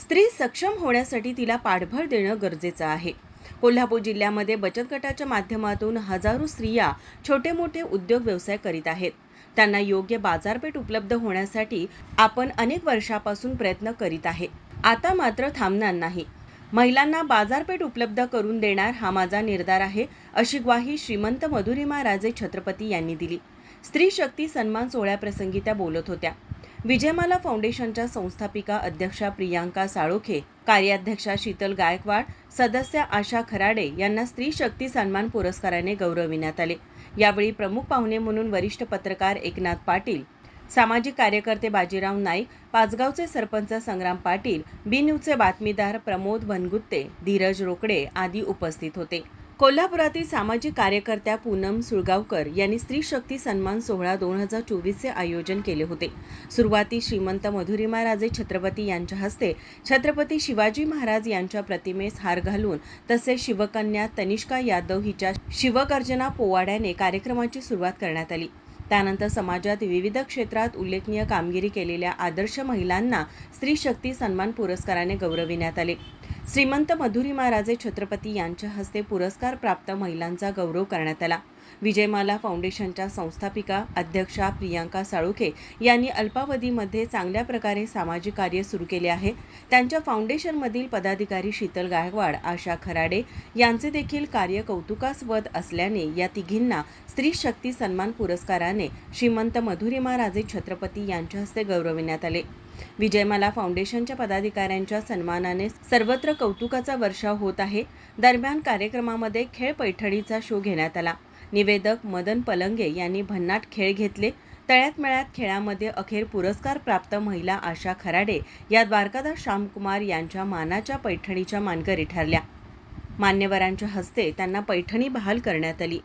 स्त्री सक्षम होण्यासाठी तिला पाठबळ देणं गरजेचं आहे. कोल्हापूर जिल्ह्यामध्ये बचत गटाच्या माध्यमातून हजारो स्त्रिया छोटे मोठे उद्योग व्यवसाय करीत आहेत. त्यांना योग्य बाजारपेठ उपलब्ध होण्यासाठी आपण अनेक वर्षापासून प्रयत्न करीत आहे. आता मात्र थांबणार नाही. महिलांना बाजारपेठ उपलब्ध करून देणार हा माझा निर्धार आहे अशी ग्वाही श्रीमंत मधुरिमा राजे छत्रपती यांनी दिली. स्त्री शक्ती सन्मान सोहळ्याप्रसंगी त्या बोलत होत्या. विजयमाला फाउंडेशनच्या संस्थापिका अध्यक्षा प्रियांका साळोखे कार्याध्यक्षा शीतल गायकवाड सदस्य आशा खराडे यांना स्त्री शक्ती सन्मान पुरस्काराने गौरविण्यात आले. यावेळी प्रमुख पाहुणे म्हणून वरिष्ठ पत्रकार एकनाथ पाटील सामाजिक कार्यकर्ते बाजीराव नाईक पाचगावचे सरपंच संग्राम पाटील बी न्यूजचे बातमीदार प्रमोद भनगुत्ते धीरज रोकडे आदी उपस्थित होते. कोल्हापुरातील सामाजिक कार्यकर्त्या पूनम सुळगावकर यांनी स्त्री शक्ती सन्मान सोहळा दोन हजार चोवीसचे आयोजन केले होते. सुरुवाती श्रीमंत मधुरिमा राजे छत्रपती यांच्या हस्ते छत्रपती शिवाजी महाराज यांच्या प्रतिमेस हार घालून तसेच शिवकन्या तनिष्का यादव हिच्या शिवगर्जना पोवाड्याने कार्यक्रमाची सुरुवात करण्यात आली. त्यानंतर समाजात विविध क्षेत्रात उल्लेखनीय कामगिरी केलेल्या आदर्श महिलांना स्त्री शक्ती सन्मान पुरस्काराने गौरविण्यात आले. श्रीमंत मधुरी महाराजे छत्रपती यांच्या हस्ते पुरस्कार प्राप्त महिलांचा गौरव करण्यात आला. विजयमाला फाउंडेशनच्या संस्थापिका अध्यक्षा प्रियांका साळुखे यांनी अल्पावधीमध्ये चांगल्या प्रकारे सामाजिक कार्य सुरू केले आहे. त्यांच्या फाउंडेशनमधील पदाधिकारी शीतल गायकवाड आशा खराडे यांचे देखील कार्य कौतुकास्पद असल्याने या तिघींना स्त्री शक्ती सन्मान पुरस्काराने श्रीमंत मधुरिमा राजे छत्रपती यांच्या हस्ते गौरविण्यात आले. विजयमाला फाउंडेशनच्या पदाधिकाऱ्यांच्या सन्मानाने सर्वत्र कौतुकाचा वर्षाव होत आहे. दरम्यान कार्यक्रमामध्ये खेळ पैठणीचा शो घेण्यात आला. निवेदक मदन पलंगे यांनी भन्नाट खेळ घेतले. तळ्यात मेळ्यात खेळामध्ये अखेर पुरस्कार प्राप्त महिला आशा खराडे या द्वारकादास श्यामकुमार यांच्या मानाच्या पैठणीच्या मानकरी ठरल्या. मान्यवरांच्या हस्ते त्यांना पैठणी बहाल करण्यात आली.